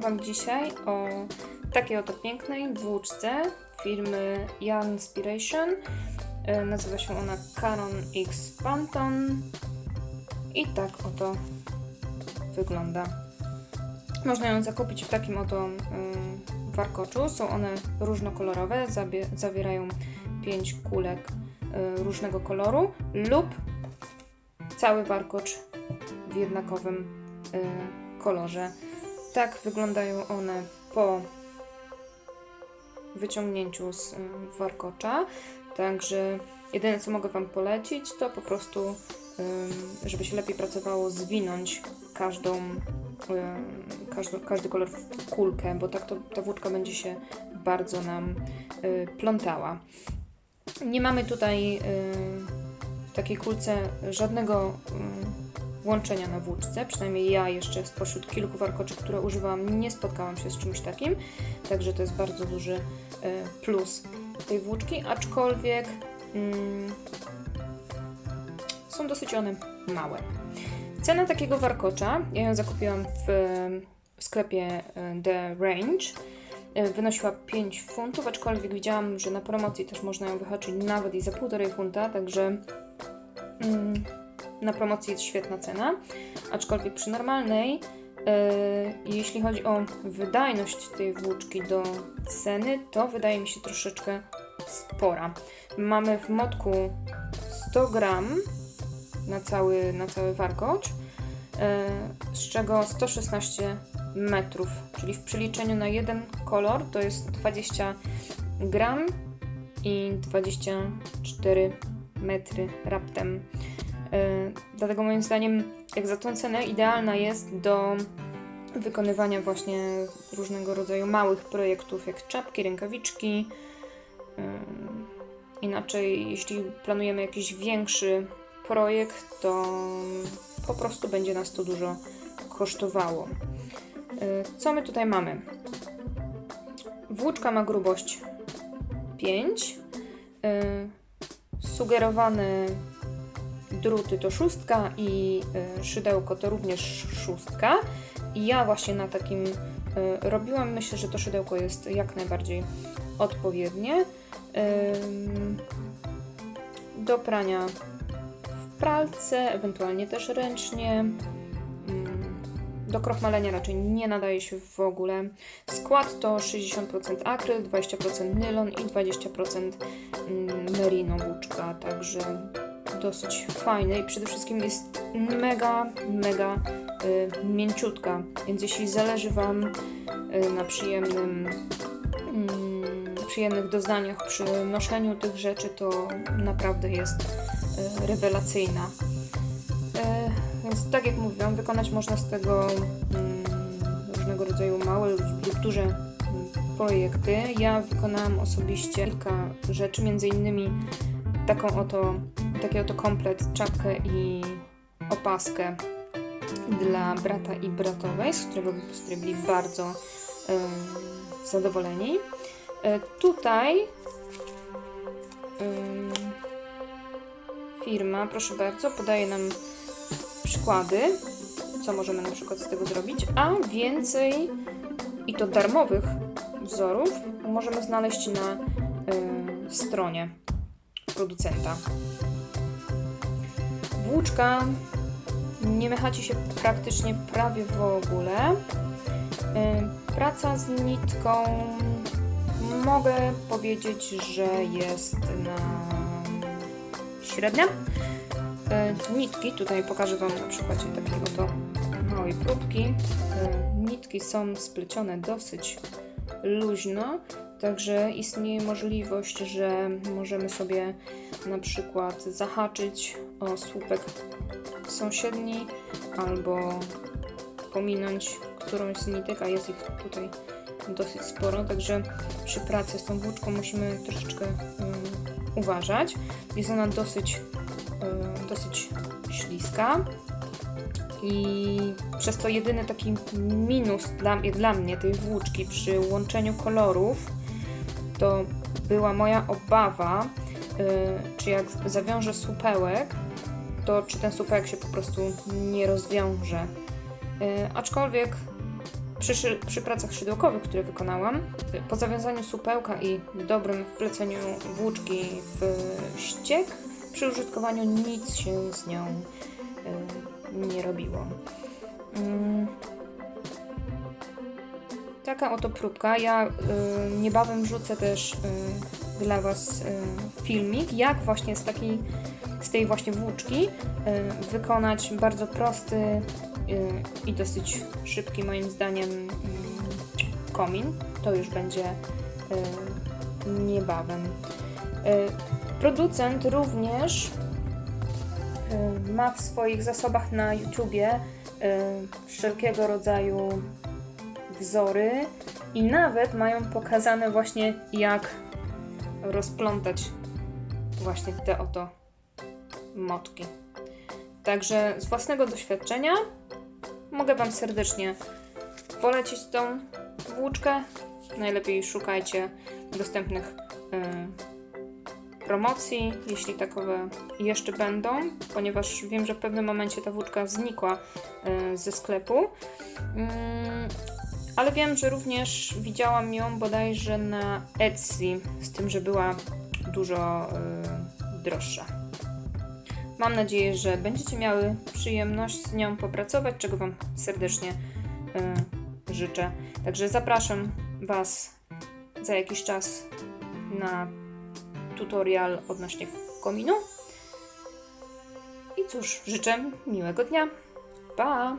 Wam dzisiaj o takiej oto pięknej włóczce firmy Yarn Inspiration. E, Nazywa się ona Canon X Phantom i tak oto wygląda. Można ją zakupić w takim oto ym, warkoczu. Są one różnokolorowe, zawierają 5 kulek y, różnego koloru lub cały warkocz w jednakowym kolorze. Tak wyglądają one po wyciągnięciu z y, warkocza. Także jedyne co mogę Wam polecić to po prostu, ym, żeby się lepiej pracowało, zwinąć każdą, ym, każdy, każdy kolor w kulkę, bo tak to ta włóczka będzie się bardzo nam y, plątała. Nie mamy tutaj y, w takiej kulce żadnego y, łączenia na włóczce, przynajmniej ja jeszcze spośród kilku warkoczy, które używałam, nie spotkałam się z czymś takim, także to jest bardzo duży y, plus tej włóczki, aczkolwiek mm, są dosyć one małe. Cena takiego warkocza, ja ją zakupiłam w, w sklepie y, The Range, y, wynosiła 5 funtów, aczkolwiek widziałam, że na promocji też można ją wyhaczyć nawet i za 1,5 funta, także mm, na promocji jest świetna cena, aczkolwiek przy normalnej, y, jeśli chodzi o wydajność tej włóczki do ceny, to wydaje mi się troszeczkę spora. Mamy w motku 100 gram na cały, na cały warkocz, y, z czego 116 metrów, czyli w przeliczeniu na jeden kolor to jest 20 gram i 24 metry raptem. Yy, Dlatego moim zdaniem, jak za tą cenę, idealna jest do wykonywania właśnie różnego rodzaju małych projektów, jak czapki, rękawiczki. Yy, Inaczej, jeśli planujemy jakiś większy projekt, to po prostu będzie nas to dużo kosztowało. Yy, Co my tutaj mamy? Włóczka ma grubość 5. Yy, Sugerowane druty to szóstka i y, szydełko to również szóstka. I ja właśnie na takim y, robiłam. Myślę, że to szydełko jest jak najbardziej odpowiednie. Do prania w pralce, ewentualnie też ręcznie. Do krochmalenia raczej nie nadaje się w ogóle. Skład to 60% akryl, 20% nylon i 20% mm, merino włóczka, także dosyć fajny i przede wszystkim jest mega, mega y, mięciutka, więc jeśli zależy Wam y, na przyjemnym, mm, przyjemnych doznaniach przy noszeniu tych rzeczy, to naprawdę jest y, rewelacyjna. Y, więc tak jak mówiłam, wykonać można z tego mm, różnego rodzaju małe lub lub duże mm, projekty. Ja wykonałam osobiście kilka rzeczy, między innymi taką oto, taki oto komplet, czapkę i opaskę dla brata i bratowej, z którego byli bardzo em, zadowoleni. E, tutaj em, firma, proszę bardzo, podaje nam przykłady, co możemy na przykład z tego zrobić, a więcej i to darmowych wzorów możemy znaleźć na em, stronie producenta. Włóczka nie mechaci się praktycznie prawie w ogóle. Yy, Praca z nitką mogę powiedzieć, że jest na średnia. Yy, Nitki, tutaj pokażę Wam na przykładzie takiego to małej próbki. Yy, Nitki są splecione dosyć luźno, Także istnieje możliwość, że możemy sobie na przykład zahaczyć o słupek sąsiedni albo pominąć którąś z nitek, a jest ich tutaj dosyć sporo, także przy pracy z tą włóczką musimy troszeczkę um, uważać. Jest ona dosyć, um, dosyć śliska i przez to jedyny taki minus dla, dla mnie tej włóczki przy łączeniu kolorów to była moja obawa, y, czy jak zawiążę supełek, to czy ten supełek się po prostu nie rozwiąże. Y, aczkolwiek przy, przy pracach szydełkowych, które wykonałam, po zawiązaniu supełka i dobrym wpleceniu włóczki w ściek, przy użytkowaniu nic się z nią y, nie robiło. Taka oto próbka. Ja y, niebawem wrzucę też y, dla Was y, filmik, jak właśnie z takiej, z tej właśnie włóczki y, wykonać bardzo prosty y, i dosyć szybki moim zdaniem y, komin. To już będzie y, niebawem. Y, producent również y, ma w swoich zasobach na YouTubie y, wszelkiego rodzaju wzory i nawet mają pokazane właśnie jak rozplątać właśnie te oto motki. Także z własnego doświadczenia mogę Wam serdecznie polecić tą włóczkę. Najlepiej szukajcie dostępnych y, promocji, jeśli takowe jeszcze będą, ponieważ wiem, że w pewnym momencie ta włóczka znikła y, ze sklepu. Mm, ale wiem, że również widziałam ją bodajże na Etsy, z tym, że była dużo y, droższa. Mam nadzieję, że będziecie miały przyjemność z nią popracować, czego Wam serdecznie y, życzę. Także zapraszam Was za jakiś czas na tutorial odnośnie kominu. I cóż, życzę miłego dnia. Pa!